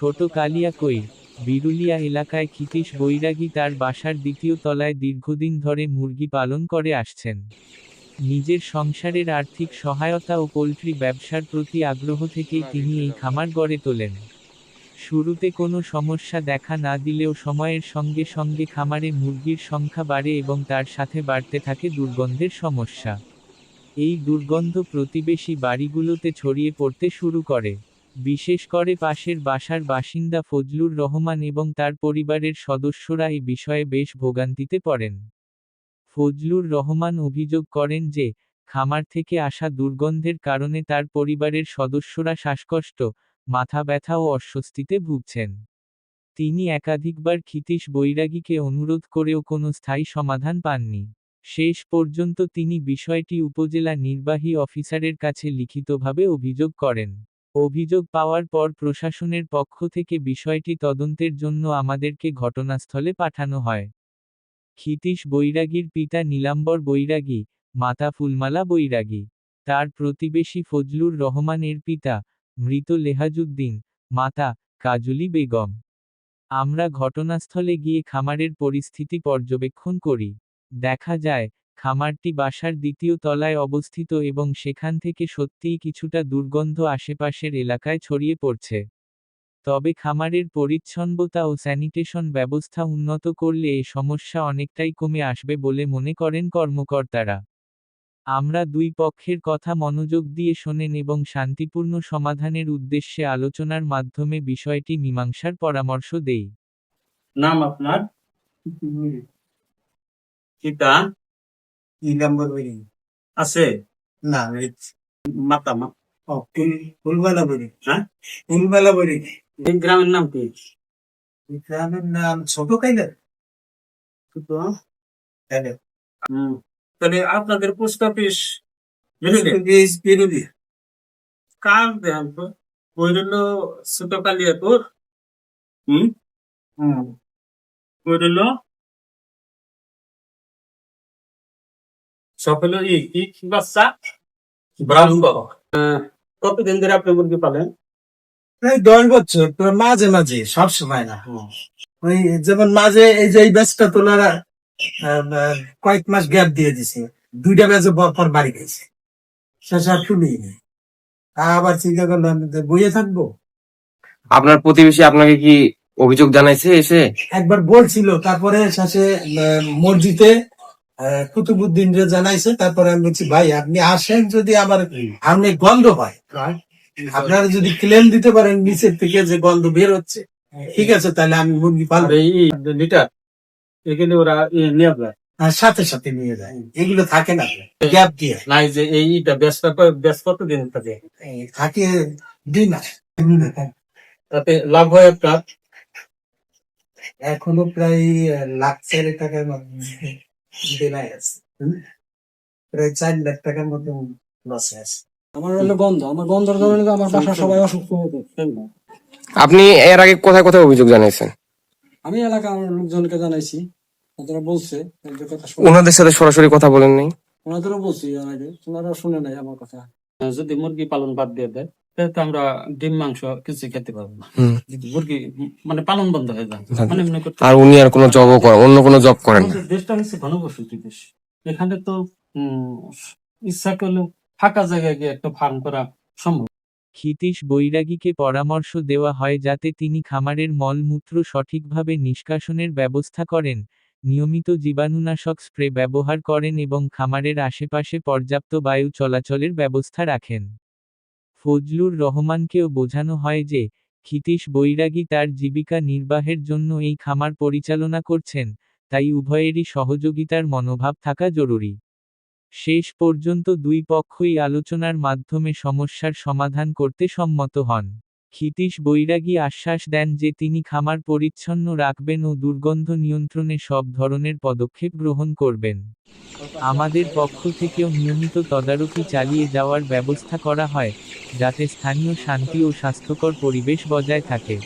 ছোট কালিয়াকৈর বিরুলিয়া এলাকায় ক্ষিতীশ বৈরাগী তার বাসার দ্বিতীয় তলায় দীর্ঘদিন ধরে মুরগি পালন করে আসছেন। নিজের সংসারের আর্থিক সহায়তা ও পোলট্রি ব্যবসার প্রতি আগ্রহ থেকেই তিনি এই খামার গড়ে তোলেন। শুরুতে কোনো সমস্যা দেখা না দিলেও সময়ের সঙ্গে সঙ্গে খামারে মুরগির সংখ্যা বাড়ে এবং তার সাথে বাড়তে থাকে দুর্গন্ধের সমস্যা। এই দুর্গন্ধ প্রতিবেশী বাড়িগুলোতে ছড়িয়ে পড়তে শুরু করে। বিশেষ করে পাশের বাসার বাসিন্দা ফজলুর রহমান এবং তার পরিবারের সদস্যরা এই বিষয়ে বেশ ভোগান্তিতে পড়েন। ফজলুর রহমান অভিযোগ করেন যে, খামার থেকে আসা দুর্গন্ধের কারণে তার পরিবারের সদস্যরা শ্বাসকষ্ট, মাথা ব্যথা ও অস্বস্তিতে ভুগছেন। তিনি একাধিকবার ক্ষিতীশ বৈরাগীকে অনুরোধ করেও কোনো স্থায়ী সমাধান পাননি। শেষ পর্যন্ত তিনি বিষয়টি উপজেলা নির্বাহী অফিসারের কাছে লিখিতভাবে অভিযোগ করেন। অভিযোগ পাওয়ার পর প্রশাসনের পক্ষ থেকে বিষয়টি তদন্তের জন্য আমাদেরকে ঘটনাস্থলে পাঠানো হয়। ক্ষিতীশ বৈরাগীর পিতা নীলাম্বর বৈরাগী, মাতা ফুলমালা বৈরাগী, তার প্রতিবেশী ফজলুর রহমানের পিতা, মৃত লেহাজুদ্দিন, মাতা কাজুলি বেগম। আমরা ঘটনাস্থলে গিয়ে খামারের পরিস্থিতি পর্যবেক্ষণ করি। দেখা যায় খামারটি বাসার দ্বিতীয় তলায় অবস্থিত এবং সেখান থেকে সত্যিই কিছুটা দুর্গন্ধ আশেপাশের এলাকায় ছড়িয়ে পড়ছে। তবে খামারের পরিচ্ছন্নতা ও স্যানিটেশন ব্যবস্থা উন্নত করলে এ সমস্যা অনেকটাই কমে আসবে বলে মনে করেন কর্মকর্তারা। আমরা দুই পক্ষের কথা মনোযোগ দিয়ে শোনেন এবং শান্তিপূর্ণ সমাধানের উদ্দেশ্যে আলোচনার মাধ্যমে বিষয়টি মীমাংসার পরামর্শ দেই। নাম আপনার? পিতা নীলাম্বর বলি আছে? না মাতা মা ও ফুলবেলা বলি হ্যাঁ? ফুলবেলা বলি এই গ্রামের নাম কি? গ্রামের নাম ছোট কাইলার তো হ্যালো হুম। তাহলে আপনাদের পোস্ট অফিস বিরোধী কার দেন তো? হলো ছোট কালিয়াপুর হুম? হুম। ওই সব হলো ই কি বাচ্চা? ব্রাউন কতদিন ধরে আপনি মুরগি পালেন? প্রায় দশ বছর তো মাঝে মাঝে সব সময় না ওই যেমন মাঝে এই যে এই ব্যাচটা তোলার কয়েক মাস গ্যাপ দিয়ে দিছে। দুইটা ব্যাচে পর পর বাড়ি গেছে। শেষে আর শুনি নেই। আবার চিন্তা করলাম যে বইয়ে থাকব? আপনার প্রতিবেশী আপনাকে কি অভিযোগ জানাইছে এসে? একবার বলছিল তারপরে শেষে আহ, মসজিদে কুতুবুদ্দিন রে জানাইছে তারপরে আমি বলছি ভাই আপনি আসেন যদি আমার সামনে গন্ধ হয়। আপনারা যদি ক্লেম দিতে পারেন নিচের থেকে যে গন্ধ বের হচ্ছে। ঠিক আছে তাহলে আমি মুরগি পালবো। এই লিটার এখানে ওরা নিয়ে যায়। সাথে সাথে নিয়ে যায়। এগুলো থাকে না গ্যাপ দিয়ে। নাই যে এইটা ব্যস্ত ব্যস্ত কতদিন থাকে? থাকে দিন তাতে লাভ হয় একটা এখনও প্রায় লাখ চার টাকার মতো। দেনায় আছে প্রায় চার লাখ টাকার মতো লসে আছে। আমার হলো গন্ধ। আমার গন্ধের কারণে তো আমার বাসার সবাই অসুস্থ হতো আপনি এর আগে কোথায় কোথায় অভিযোগ জানিয়েছেন? আমি এলাকা আমার লোকজনকে জানাইছি। ওনারা বলছে ওনাদের সাথে সরাসরি কথা বলেন নাই। ওনাদেরও বলছি এর আগে। ওনারা শুনে নাই আমার কথা। যদি মুরগি পালন বাদ দিয়ে দেয় তো আমরা ডিম মাংস কিছু খেতে পারব না। মুরগি মানে পালন বন্ধ হয়ে যায় মানে মনে করতে আর উনি আর কোনো জবও করেন অন্য কোনো জব করেন না। দেশটা হচ্ছে ঘনবসতি দেশ। এখানে তো ইচ্ছা করলে ফাঁকা জায়গায় গিয়ে একটা ফার্ম করা সম্ভব। ক্ষিতীশ বৈরাগীকে পরামর্শ দেওয়া হয় যাতে তিনি খামারের মলমূত্র সঠিকভাবে নিষ্কাশনের ব্যবস্থা করেন নিয়মিত জীবাণুনাশক স্প্রে ব্যবহার করেন এবং খামারের আশেপাশে পর্যাপ্ত বায়ু চলাচলের ব্যবস্থা রাখেন। ফজলুর রহমানকেও বোঝানো হয় যে, ক্ষিতীশ বৈরাগী তার জীবিকা নির্বাহের জন্য এই খামার পরিচালনা করছেন, তাই উভয়েরই সহযোগিতার মনোভাব থাকা জরুরি। শেষ পর্যন্ত দুই পক্ষই আলোচনার মাধ্যমে সমস্যার সমাধান করতে সম্মত হন। ক্ষিতীশ বৈরাগী আশ্বাস দেন যে তিনি খামার পরিচ্ছন্ন রাখবেন ও দুর্গন্ধ নিয়ন্ত্রণে সব ধরনের পদক্ষেপ গ্রহণ করবেন। আমাদের পক্ষ থেকেও নিয়মিত তদারকি চালিয়ে যাওয়ার ব্যবস্থা করা হয়, যাতে স্থানীয় শান্তি ও স্বাস্থ্যকর পরিবেশ বজায় থাকে।